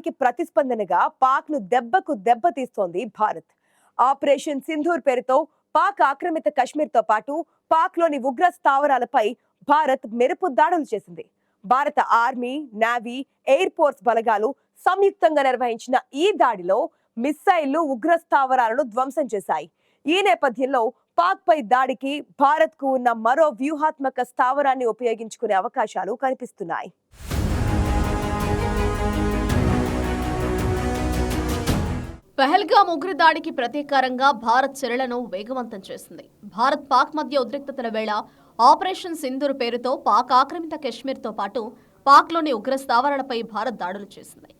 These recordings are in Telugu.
దానికి ప్రతిస్పందనగా పాక్ను దెబ్బకు దెబ్బ తీస్తోంది భారత్. ఆపరేషన్ సింధూర్ పేరుతో పాక్ ఆక్రమిత కశ్మీర్తో పాటు పాక్లోని ఉగ్ర స్థావరాలపై భారత్ మెరుపు దాడులు చేసింది. భారత ఆర్మీ నావీ ఎయిర్ ఫోర్స్ బలగాలు సంయుక్తంగా నిర్వహించిన ఈ దాడిలో మిస్సైళ్ళు ఉగ్ర స్థావరాలను ధ్వంసం చేశాయి. ఈ నేపథ్యంలో పాక్ పై దాడికి భారత్కు ఉన్న మరో వ్యూహాత్మక స్థావరాన్ని ఉపయోగించుకునే అవకాశాలు కనిపిస్తున్నాయి. పహల్గాం ఉగ్ర దాడికి ప్రతీకారంగా భారత్ చర్యలను వేగవంతం చేసింది. భారత్ పాక్ మధ్య ఉద్రిక్తతల వేళ ఆపరేషన్ సింధూర్ పేరుతో పాక్ ఆక్రమిత కశ్మీర్తో పాటు పాక్లోని ఉగ్ర స్థావరాలపై భారత్ దాడులు చేసింది.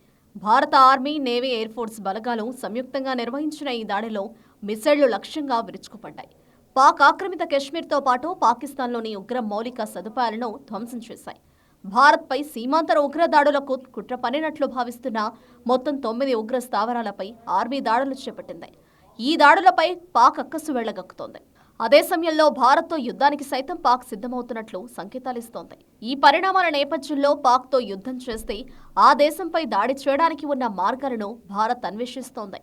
భారత ఆర్మీ నేవీ ఎయిర్ ఫోర్స్ బలగాలు సంయుక్తంగా నిర్వహించిన ఈ దాడిలో మిసైళ్ళు లక్ష్యంగా విరుచుకుపడ్డాయి. పాక్ ఆక్రమిత కశ్మీర్తో పాటు పాకిస్తాన్లోని ఉగ్ర మౌలిక సదుపాయాలను ధ్వంసం చేశాయి. భారత్పై సీమాంతర ఉగ్ర దాడులకు కుట్ర పనినట్లు భావిస్తున్న మొత్తం తొమ్మిది ఉగ్ర స్థావరాలపై ఆర్మీ దాడులు చేపట్టింది. ఈ దాడులపై పాక్ అక్కసు వెళ్ళగక్కుతోంది. అదే సమయంలో భారత్తో యుద్ధానికి సైతం పాక్ సిద్ధమవుతున్నట్లు సంకేతాలిస్తోంది ఈ పరిణామాల నేపథ్యంలో పాక్తో యుద్ధం చేస్తే ఆ దేశంపై దాడి చేయడానికి ఉన్న మార్గాలను భారత్ అన్వేషిస్తోంది.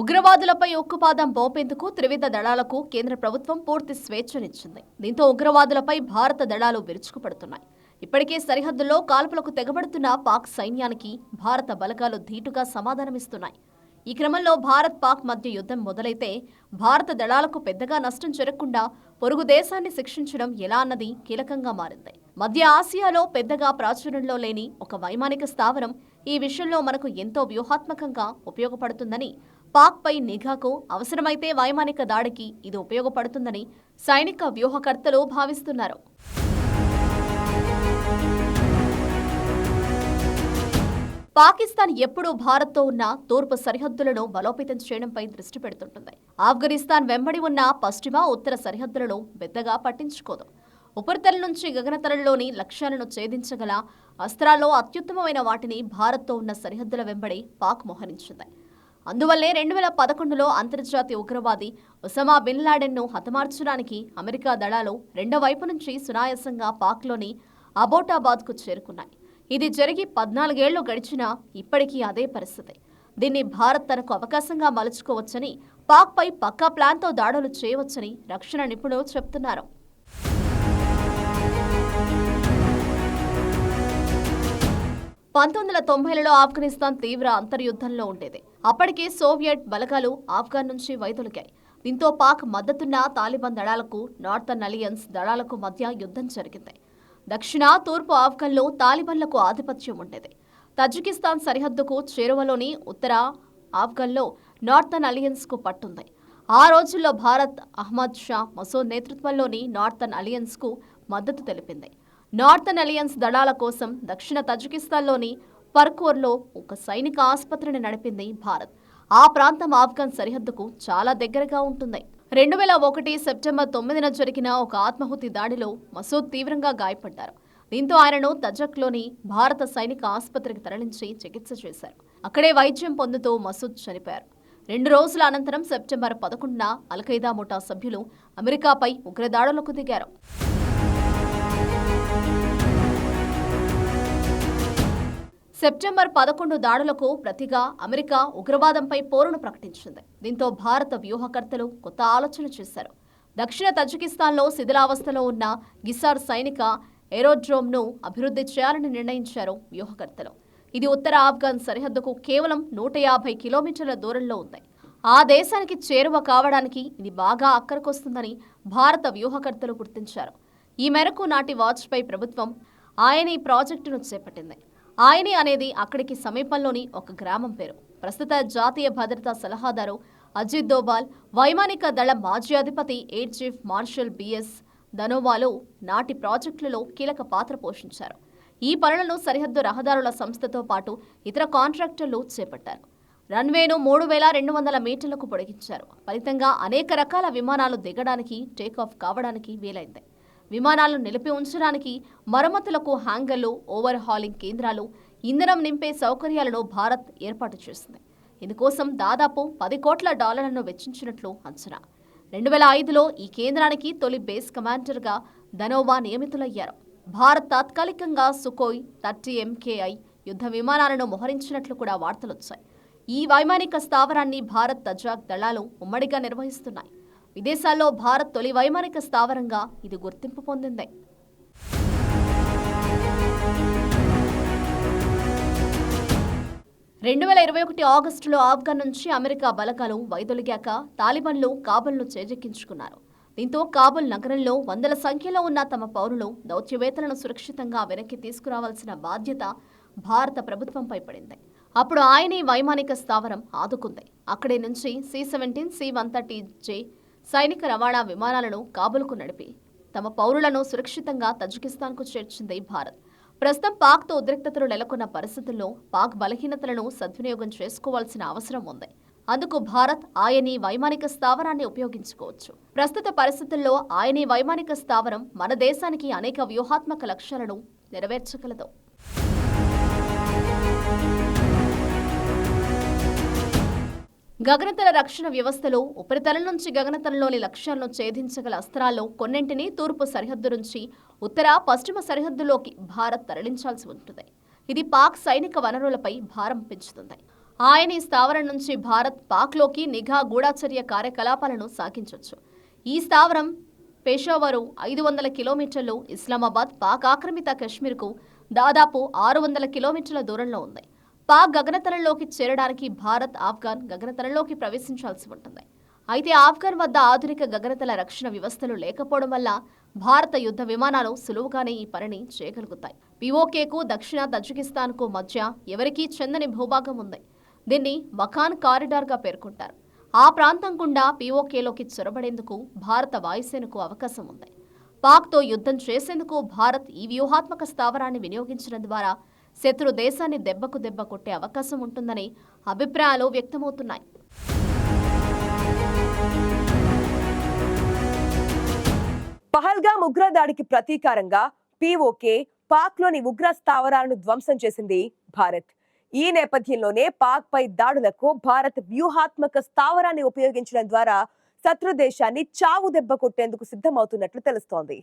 ఉగ్రవాదులపై ఉక్కుపాదం మోపేందుకు త్రివిధ దళాలకు కేంద్ర ప్రభుత్వం పూర్తి స్వేచ్ఛనిచ్చింది. దీంతో ఉగ్రవాదులపై భారత దళాలు విరుచుకుపడుతున్నాయి. ఇప్పటికే సరిహద్దుల్లో కాల్పులకు తెగబడుతున్న పాక్ సైన్యానికి భారత బలగాలు ధీటుగా సమాధానమిస్తున్నాయి. ఈ క్రమంలో భారత్ పాక్ మధ్య యుద్ధం మొదలైతే భారత దళాలకు పెద్దగా నష్టం జరగకుండా పొరుగు దేశాన్ని శిక్షించడం ఎలా అన్నది కీలకంగా మారింది. మధ్య ఆసియాలో పెద్దగా ప్రాచుర్యంలో లేని ఒక వైమానిక స్థావరం ఈ విషయంలో మనకు ఎంతో వ్యూహాత్మకంగా ఉపయోగపడుతుందని పాక్పై నిఘాకు అవసరమైతే వైమానిక దాడికి ఇది ఉపయోగపడుతుందని సైనిక వ్యూహకర్తలు భావిస్తున్నారు. పాకిస్తాన్ ఎప్పుడూ భారత్తో ఉన్న తూర్పు సరిహద్దులను బలోపేతం చేయడంపై దృష్టి పెడుతుంటుంది. ఆఫ్ఘనిస్తాన్ వెంబడి ఉన్న పశ్చిమ ఉత్తర సరిహద్దులను పెద్దగా పట్టించుకోదు. ఉపరితల నుంచి గగనతలంలోని లక్ష్యాలను ఛేదించగల అస్త్రాల్లో అత్యుత్తమమైన వాటిని భారత్తో ఉన్న సరిహద్దుల వెంబడి పాక్ మోహరించింది. అందువల్లే రెండు వేల పదకొండులో అంతర్జాతీయ ఉగ్రవాది ఒసమా బిన్ లాడెన్ను హతమార్చడానికి అమెరికా దళాలు రెండో వైపు నుంచి సునాయాసంగా పాక్లోని అబోటాబాద్కు చేరుకున్నాయి. ఇది జరిగి పద్నాలుగేళ్ళు గడిచినా ఇప్పటికీ అదే పరిస్థితి. దీన్ని భారత్ తనకు అవకాశంగా మలుచుకోవచ్చని పాక్పై పక్కా ప్లాన్తో దాడులు చేయవచ్చని రక్షణ నిపుణులు చెబుతున్నారు పంతొమ్మిది వందల తొంభైలలో ఆఫ్ఘనిస్తాన్ తీవ్ర అంతర్యుద్ధంలో ఉండేది. అప్పటికే సోవియట్ బలగాలు ఆఫ్ఘాన్ నుంచి వైదొలిగాయి. దీంతో పాక్ మద్దతున్న తాలిబాన్ దళాలకు నార్థన్ అలియన్స్ దళాలకు మధ్య యుద్ధం జరిగింది. దక్షిణ తూర్పు ఆఫ్ఘన్లో తాలిబాన్లకు ఆధిపత్యం ఉండేది. తజికిస్తాన్ సరిహద్దుకు చేరువలోని ఉత్తర ఆఫ్ఘన్లో నార్థన్ అలియన్స్కు పట్టుంది. ఆ రోజుల్లో భారత్ అహ్మద్ షా మసూద్ నేతృత్వంలోని నార్థన్ అలియన్స్కు మద్దతు తెలిపింది. నార్థన్ అలియన్స్ దళాల కోసం దక్షిణ తజకిస్తాన్లోని పర్కోర్లో ఒక సైనిక ఆసుపత్రిని నడిపింది భారత్. ఆ ప్రాంతం ఆఫ్ఘన్ సరిహద్దుకు చాలా దగ్గరగా ఉంటుంది. రెండు వేల ఒకటి సెప్టెంబర్ తొమ్మిదిన జరిగిన ఒక ఆత్మాహుతి దాడిలో మసూద్ తీవ్రంగా గాయపడ్డారు. దీంతో ఆయనను తజక్లోని భారత సైనిక ఆసుపత్రికి తరలించి చికిత్స చేశారు. అక్కడే వైద్యం పొందుతూ మసూద్ చనిపోయారు. రెండు రోజుల అనంతరం సెప్టెంబర్ పదకొండున అల్ఖైదా ముఠా సభ్యులు అమెరికాపై ఉగ్రదాడులకు దిగారు. సెప్టెంబర్ పదకొండు దాడులకు ప్రతిగా అమెరికా ఉగ్రవాదంపై పోరును ప్రకటించింది. దీంతో భారత వ్యూహకర్తలు కొత్త ఆలోచన చేశారు. దక్షిణ తజికిస్తాన్లో శిథిలావస్థలో ఉన్న గిసార్ సైనిక ఏరోడ్రోమ్ను అభివృద్ధి చేయాలని నిర్ణయించారు వ్యూహకర్తలు. ఇది ఉత్తర ఆఫ్ఘన్ సరిహద్దుకు కేవలం నూట యాభై కిలోమీటర్ల దూరంలో ఉంది. ఆ దేశానికి చేరువ కావడానికి ఇది బాగా అక్కరకొస్తుందని భారత వ్యూహకర్తలు గుర్తించారు. ఈ మేరకు నాటి వాజ్పేయి ప్రభుత్వం ఆయన ఈ ప్రాజెక్టును చేపట్టింది. ఆయని అనేది అక్కడికి సమీపంలోని ఒక గ్రామం పేరు. ప్రస్తుత జాతీయ భద్రతా సలహాదారు అజిత్ దోబాల్ వైమానిక దళ మాజీ అధిపతి ఎయిర్ చీఫ్ మార్షల్ బిఎస్ ధనోవాలో నాటి ప్రాజెక్టులలో కీలక పాత్ర పోషించారు. ఈ పనులను సరిహద్దు రహదారుల సంస్థతో పాటు ఇతర కాంట్రాక్టర్లు చేపట్టారు. రన్వేను మూడు వేల రెండు వందల మీటర్లకు పొడిగించారు. ఫలితంగా అనేక రకాల విమానాలు దిగడానికి టేకాఫ్ కావడానికి వీలైంది. విమానాలను నిలిపి ఉంచడానికి మరమ్మతులకు హ్యాంగర్లు ఓవర్ హాలింగ్ కేంద్రాలు ఇంధనం నింపే సౌకర్యాలను భారత్ ఏర్పాటు చేసింది. ఇందుకోసం దాదాపు పది కోట్ల డాలర్లను వెచ్చించినట్లు అంచనా. రెండు వేల ఐదులో ఈ కేంద్రానికి తొలి బేస్ కమాండర్గా ధనోవా నియమితులయ్యారు. భారత్ తాత్కాలికంగా సుకోయ్ థర్టీ ఎంకేఐ యుద్ధ విమానాలను మోహరించినట్లు కూడా వార్తలొచ్చాయి. ఈ వైమానిక స్థావరాన్ని భారత్ తజాక్ దళాలు ఉమ్మడిగా నిర్వహిస్తున్నాయి. విదేశాల్లో భారత్ తొలి వైమానిక స్థావరంగా ఇది గుర్తింపు పొందింది. రెండు వేల ఇరవై ఒకటి ఆగస్టులో ఆఫ్ఘన్ నుంచి అమెరికా బలగాలు వైదొలిగాక తాలిబాన్లు కాబుల్ను చేజెక్కించుకున్నారు. దీంతో కాబుల్ నగరంలో వందల సంఖ్యలో ఉన్న తమ పౌరులు దౌత్యవేత్తలను సురక్షితంగా వెనక్కి తీసుకురావాల్సిన బాధ్యత భారత ప్రభుత్వంపై పడింది. అప్పుడు ఆయనే వైమానిక స్థావరం ఆదుకుంది. అక్కడి నుంచి C seventeen C one thirty J సైనిక రవాణా విమానాలను కాబుల్కు నడిపి తమ పౌరులను సురక్షితంగా తజికిస్తాన్కు చేర్చింది భారత్. ప్రస్తుతం పాక్తో ఉద్రిక్తతలు నెలకొన్న పరిస్థితుల్లో పాక్ బలహీనతలను సద్వినియోగం చేసుకోవాల్సిన అవసరం ఉంది. అందుకు భారత్ ఆయనీ వైమానిక స్థావరాన్ని ఉపయోగించుకోవచ్చు. ప్రస్తుత పరిస్థితుల్లో ఆయనీ వైమానిక స్థావరం మన దేశానికి అనేక వ్యూహాత్మక లక్ష్యాలను నెరవేర్చగలదు. గగనతల రక్షణ వ్యవస్థలో ఉపరితలం నుంచి గగనతలంలోని లక్ష్యాలను ఛేదించగల అస్త్రాల్లో కొన్నింటిని తూర్పు సరిహద్దు నుంచి ఉత్తర పశ్చిమ సరిహద్దులోకి భారత్ తరలించాల్సి ఉంటుంది. ఇది పాక్ సైనిక వనరులపై భారం పెంచుతుంది. ఆయన ఈ స్థావరం నుంచి భారత్ పాక్లోకి నిఘా గూఢాచర్య కార్యకలాపాలను సాగించవచ్చు ఈ స్థావరం పేషావరు ఐదు వందల కిలోమీటర్లు ఇస్లామాబాద్ పాక్ ఆక్రమిత కశ్మీర్కు దాదాపు ఆరు వందల కిలోమీటర్ల దూరంలో ఉంది. పాక్ గగనతలంలోకి చేరడానికి భారత్ ఆఫ్ఘన్ గగనతలంలోకి ప్రవేశించాల్సి ఉంటుంది. అయితే ఆఫ్ఘాన్ వద్ద ఆధునిక గగనతల రక్షణ వ్యవస్థలు లేకపోవడం వల్ల భారత యుద్ధ విమానాలు సులువుగానే ఈ పనిని చేయగలుగుతాయి. పిఓకేకు దక్షిణ తజికిస్తాన్కు మధ్య ఎవరికీ చెందని భూభాగం ఉంది. దీన్ని మఖాన్ కారిడార్గా పేర్కొంటారు. ఆ ప్రాంతం గుండా పీఓకేలోకి చొరబడేందుకు భారత వాయుసేనకు అవకాశం ఉంది. పాక్తో యుద్ధం చేసేందుకు భారత్ ఈ వ్యూహాత్మక స్థావరాన్ని వినియోగించడం ద్వారా శత్రు దేశాన్ని దెబ్బకు దెబ్బ కొట్టే అవకాశం ఉంటుందని అభిప్రాయాలు వ్యక్తమవుతున్నాయి. పహల్గామ్ ఉగ్రదాడికి ప్రతీకారంగా పీఓకే పాక్లోని ఉగ్ర స్థావరాలను ధ్వంసం చేసింది భారత్. ఈ నేపథ్యంలోనే పాక్ పై దాడులకు భారత్ వ్యూహాత్మక స్థావరాన్ని ఉపయోగించడం ద్వారా శత్రు దేశాన్ని చావు దెబ్బ కొట్టేందుకు సిద్ధమవుతున్నట్లు తెలుస్తోంది.